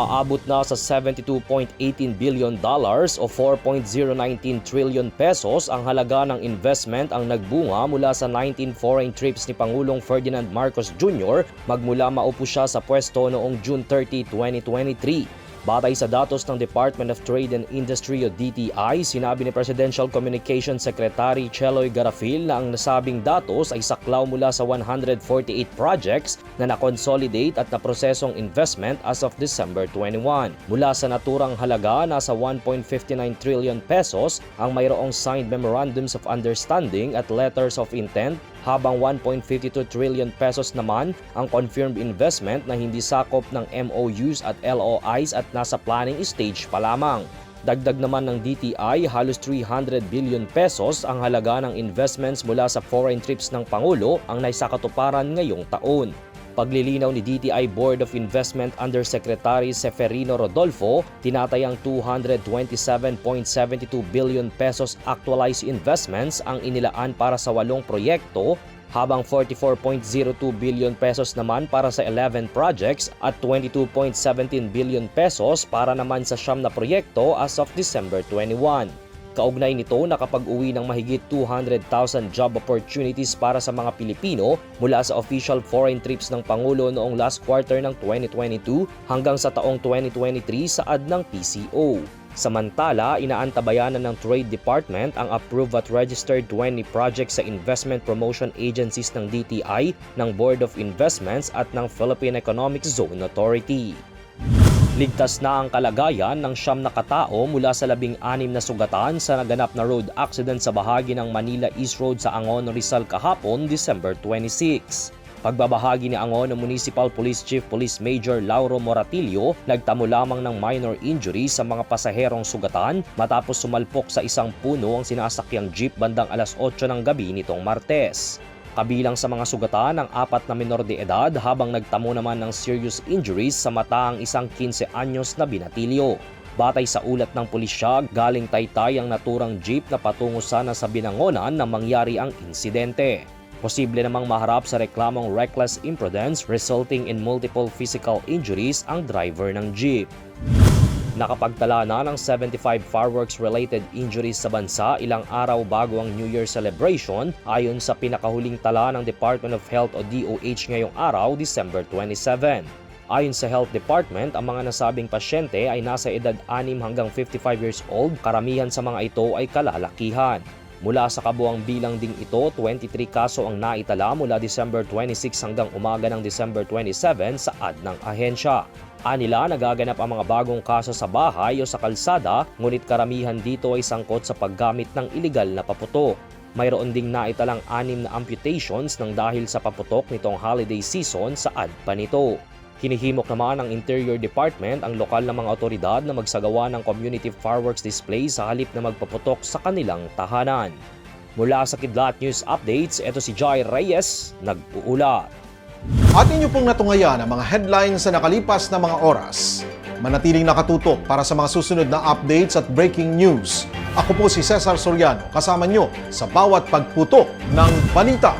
aabot na sa 72.18 billion dollars o 4.019 trillion pesos ang halaga ng investment ang nagbunga mula sa 19 foreign trips ni Pangulong Ferdinand Marcos Jr. magmula maupo siya sa pwesto noong June 30, 2023. Batay sa datos ng Department of Trade and Industry o DTI, sinabi ni Presidential Communications Secretary Cheloy Garafil na ang nasabing datos ay saklaw mula sa 148 projects na na-consolidate at naprosesong investment as of December 21. Mula sa naturang halaga, nasa 1.59 trillion pesos ang mayroong signed memorandums of understanding at letters of intent habang 1.52 trillion pesos naman ang confirmed investment na hindi sakop ng MOUs at LOIs at nasa planning stage pa lamang. Dagdag naman ng DTI, halos 300 billion pesos ang halaga ng investments mula sa foreign trips ng Pangulo ang naisakatuparan ngayong taon. Paglilinaw ni DTI Board of Investment Undersecretary Seferino Rodolfo, tinatayang 227.72 billion pesos actualized investments ang inilaan para sa walong proyekto habang 44.02 billion pesos naman para sa 11 projects at 22.17 billion pesos para naman sa siyam na proyekto as of December 21. Kaugnay nito nakapag-uwi ng mahigit 200,000 job opportunities para sa mga Pilipino mula sa official foreign trips ng Pangulo noong last quarter ng 2022 hanggang sa taong 2023 saad ng PCO. Samantala, inaantabayanan ng Trade Department ang approved at registered 20 projects sa investment promotion agencies ng DTI, ng Board of Investments at ng Philippine Economic Zone Authority. Ligtas na ang kalagayan ng siyam na katao mula sa labing anim na sugatan sa naganap na road accident sa bahagi ng Manila East Road sa Angon, Rizal kahapon, December 26. Pagbabahagi ni Angon Municipal Police Chief Police Major Lauro Moratillo, nagtamo lamang ng minor injuries sa mga pasaherong sugatan matapos sumalpok sa isang puno ang sinasakyang jeep bandang alas 8 ng gabi nitong Martes. Kabilang sa mga sugatan ang apat na minor de edad habang nagtamo naman ng serious injuries sa mata ang isang 15 anyos na binatilyo. Batay sa ulat ng pulisya, galing taytay ang naturang jeep na patungo sana sa binangonan na mangyari ang insidente. Posible namang maharap sa reklamong reckless imprudence resulting in multiple physical injuries ang driver ng jeep. Nakapagtala na ng 75 fireworks-related injuries sa bansa ilang araw bago ang New Year celebration ayon sa pinakahuling tala ng Department of Health o DOH ngayong araw, December 27. Ayon sa Health Department, ang mga nasabing pasyente ay nasa edad 6 hanggang 55 years old, karamihan sa mga ito ay kalalakihan. Mula sa kabuang bilang ding ito, 23 kaso ang naitala mula December 26 hanggang umaga ng December 27 sa ad ng ahensya. Anila nagaganap ang mga bagong kaso sa bahay o sa kalsada, ngunit karamihan dito ay sangkot sa paggamit ng iligal na paputok. Mayroon ding naitalang anim na amputations ng dahil sa paputok nitong holiday season sa ad pa nito. Hinihimok naman ng Interior Department ang lokal na mga otoridad na magsagawa ng community fireworks display sa halip na magpaputok sa kanilang tahanan. Mula sa Kidlat News Updates, ito si Jai Reyes, nag-uulat. at inyo pong natungayan ang mga headlines sa nakalipas na mga oras. Manatiling nakatutok para sa mga susunod na updates at breaking news. Ako po si Cesar Soriano, kasama nyo sa bawat pagputok ng balita.